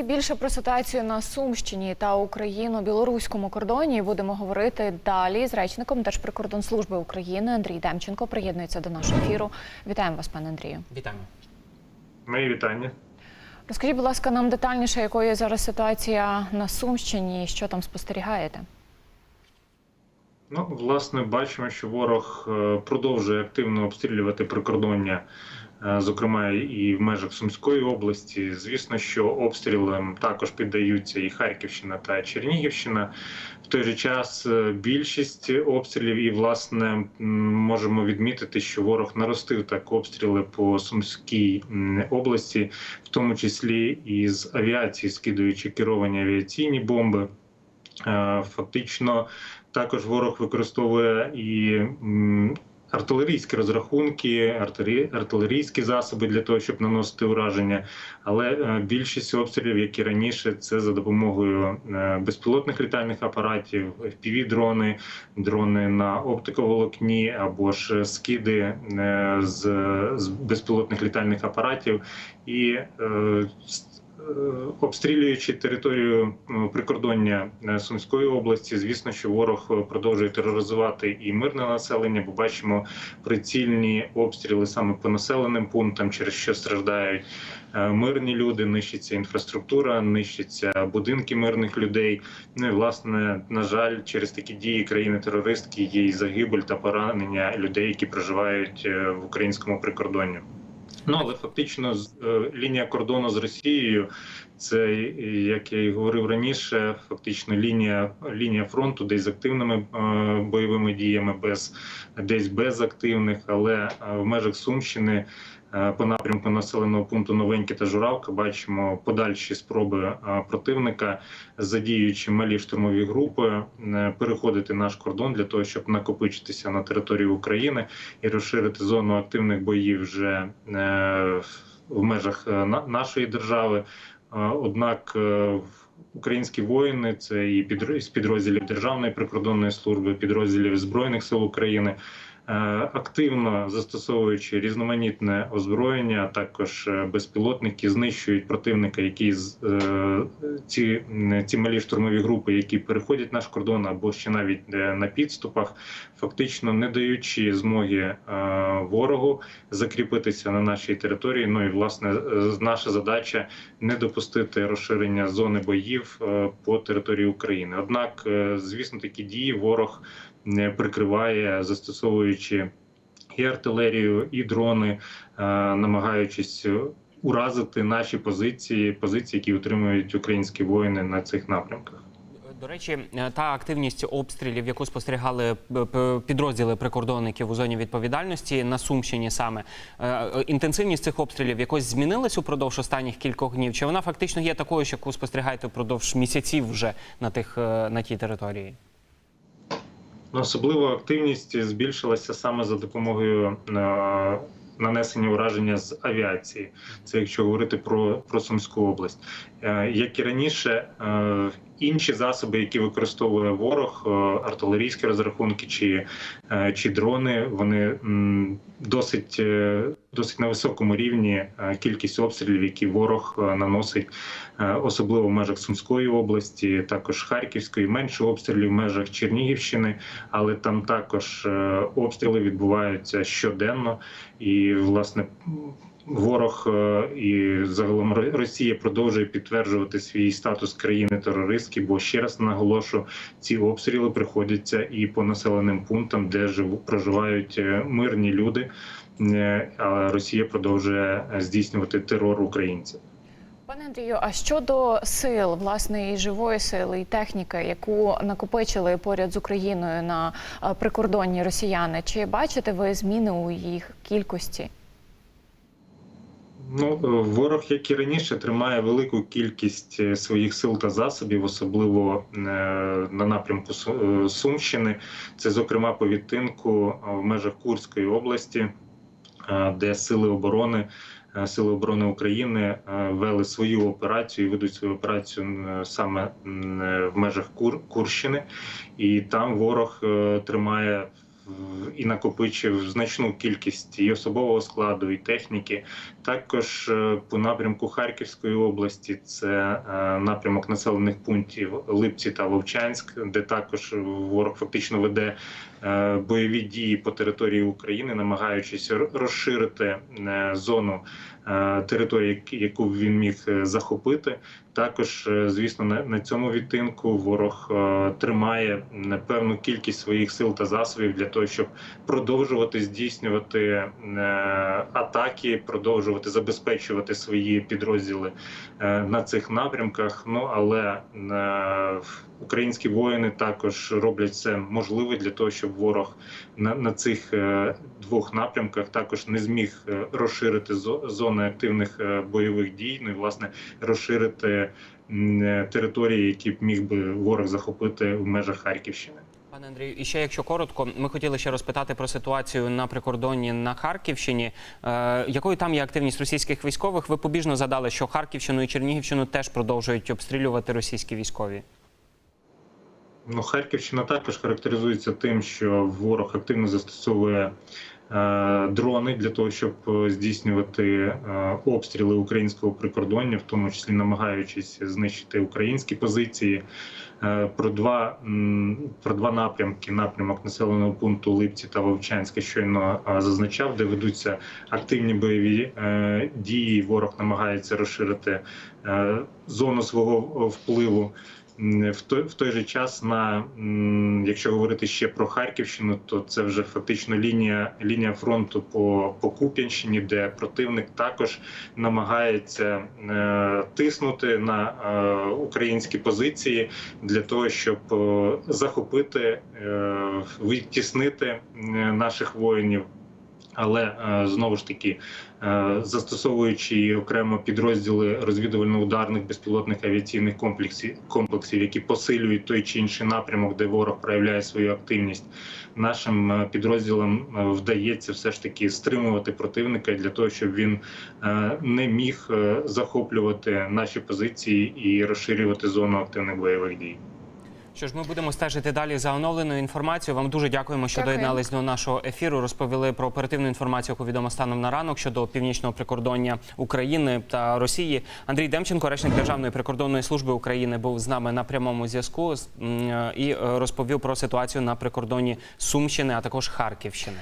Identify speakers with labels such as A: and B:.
A: І більше про ситуацію на Сумщині та україно-білоруському кордоні будемо говорити далі з речником Держприкордонслужби України Андрій Демченко приєднується до нашого ефіру. Вітаємо вас, пане Андрію.
B: Вітаємо.
C: Мої вітання.
A: Розкажіть, будь ласка, нам детальніше, якою зараз ситуація на Сумщині, і що там спостерігаєте?
C: Ну, власне, бачимо, що ворог е, продовжує активно обстрілювати прикордоння, е, зокрема і в межах Сумської області. Звісно, що обстрілам також піддаються і Харківщина та Чернігівщина. В той же час е, більшість обстрілів, і власне можемо відмітити, що ворог наростив так обстріли по Сумській області, в тому числі і з авіації, скидуючи керовані авіаційні бомби. Фактично, також ворог використовує і артилерійські розрахунки, артилерійські засоби для того, щоб наносити ураження. Але е, більшість обстрілів, як і раніше, це за допомогою е, безпілотних літальних апаратів, FPV-дрони, дрони на оптиковолокні або ж скиди е, з, безпілотних літальних апаратів і обстрілюючи територію е, прикордоння е, Сумської області, звісно, що ворог е, продовжує тероризувати і мирне населення, бо бачимо прицільні обстріли саме по населеним пунктам, через що страждають е, мирні люди, нищиться інфраструктура, нищаться будинки мирних людей. Ну і власне, на жаль, через такі дії країни-терористки є і загибель та поранення людей, які проживають е, в українському прикордонні. Ну але фактично е, лінія кордону з Росією, це як я і говорив раніше, фактично лінія лінія фронту, десь з активними е, бойовими діями, без десь без активних, але е, в межах Сумщини. Е, По напрямку населеного пункту Новеньке та Журавка бачимо подальші спроби е, противника, задіюючи малі штурмові групи, е, переходити наш кордон для того, щоб накопичитися на території України і розширити зону активних боїв вже в межах на- нашої держави. Однак українські воїни це і з підрозділів Державної прикордонної служби, підрозділів Збройних сил України. Е, Активно застосовуючи різноманітне озброєння, також е, безпілотники, знищують противника, які е, ці, ці малі штурмові групи, які переходять наш кордон, або ще навіть на підступах, фактично не даючи змоги ворогу закріпитися на нашій території. Ну і власне наша задача не допустити розширення зони боїв по території України. Однак, звісно, такі дії ворог прикриває, застосовуючи і артилерію, і дрони, е, намагаючись уразити наші позиції, позиції, які утримують українські воїни на цих напрямках.
B: До речі, е, та активність обстрілів, яку спостерігали е, підрозділи прикордонників у зоні відповідальності на Сумщині, саме інтенсивність цих обстрілів якось змінилась упродовж останніх кількох днів? Чи вона фактично є такою, що яку спостерігаєте впродовж місяців вже на тих на тій території?
C: Особливо активність збільшилася саме за допомогою е, нанесення ураження з авіації. Це якщо говорити про, про Сумську область. Е, як і раніше, е, інші засоби, які використовує ворог, е, артилерійські розрахунки чи, е, чи дрони, вони досить, е, досить на високому рівні кількість обстрілів, які ворог наносить, особливо в межах Сумської області, також Харківської, менше обстрілів в межах Чернігівщини, але там також обстріли відбуваються щоденно, і власне. Ворог е, і загалом Ро- Росія продовжує підтверджувати свій статус країни терористки, бо ще раз наголошу, ці обстріли приходяться і по населеним пунктам, де проживають е, мирні люди. е, А Росія продовжує здійснювати терор українців.
A: Пане Андрію, а щодо сил, власне, і живої сили, і техніки, яку накопичили поряд з Україною на прикордонні росіяни, чи бачите ви зміни у їх кількості?
C: Ну, ворог, як і раніше, тримає велику кількість е, своїх сил та засобів, особливо е, на напрямку е, Сумщини. Це, зокрема, по відтинку е, в межах Курської області, де сили оборони. Сили оборони України вели свою операцію і ведуть свою операцію саме в межах Кур Курщини, і там ворог тримає і накопичив значну кількість і особового складу, і техніки. Також е, по напрямку Харківської області це е, напрямок населених пунктів Липці та Вовчанськ, де також ворог фактично веде бойові дії по території України, намагаючись розширити е, зону е, території, яку він міг е, захопити. Також, е, звісно, на, цьому відтинку ворог е, тримає певну кількість своїх сил та засобів для того, щоб продовжувати здійснювати е, атаки, продовжувати забезпечувати свої підрозділи е, на цих напрямках. Ну але е, українські воїни також роблять все можливе для того, щоб ворог на, на цих е, двох напрямках також не зміг е, розширити зо- зони активних е, бойових дій. Ну і власне розширити території, які б міг би ворог захопити в межах Харківщини.
B: Пане Андрію, і ще якщо коротко, ми хотіли ще розпитати про ситуацію на прикордонні на Харківщині. Е, якою там є активність російських військових? Ви побіжно задали, що Харківщину і Чернігівщину теж продовжують обстрілювати російські військові.
C: Ну, Харківщина також характеризується тим, що ворог активно застосовує е, дрони для того, щоб е, здійснювати е, обстріли українського прикордоння, в тому числі намагаючись знищити українські позиції. Е, про два м, про два напрямки: напрямок населеного пункту Липці та Вовчанська щойно е, зазначав, де ведуться активні бойові е, дії. Ворог намагається розширити е, зону свого впливу. В той, в той же час, на якщо говорити ще про Харківщину, то це вже фактично лінія, лінія фронту по, по Куп'янщині, де противник також намагається е, тиснути на е, українські позиції для того, щоб е, захопити, е, відтіснити е, наших воїнів. Але е, знову ж таки, е, застосовуючи окремо підрозділи розвідувально-ударних безпілотних авіаційних комплексів, комплексів, які посилюють той чи інший напрямок, де ворог проявляє свою активність, нашим е, підрозділам вдається все ж таки стримувати противника для того, щоб він не міг захоплювати наші позиції і розширювати зону активних бойових дій.
B: Що ж, ми будемо стежити далі за оновленою інформацією. Вам дуже дякуємо, що
A: Дякую.
B: доєднались до нашого ефіру. Розповіли про оперативну інформацію, яку відомо станом на ранок щодо північного прикордоння України та Росії. Андрій Демченко, речник Державної прикордонної служби України, був з нами на прямому зв'язку і е, розповів про ситуацію на прикордоні Сумщини, а також Харківщини.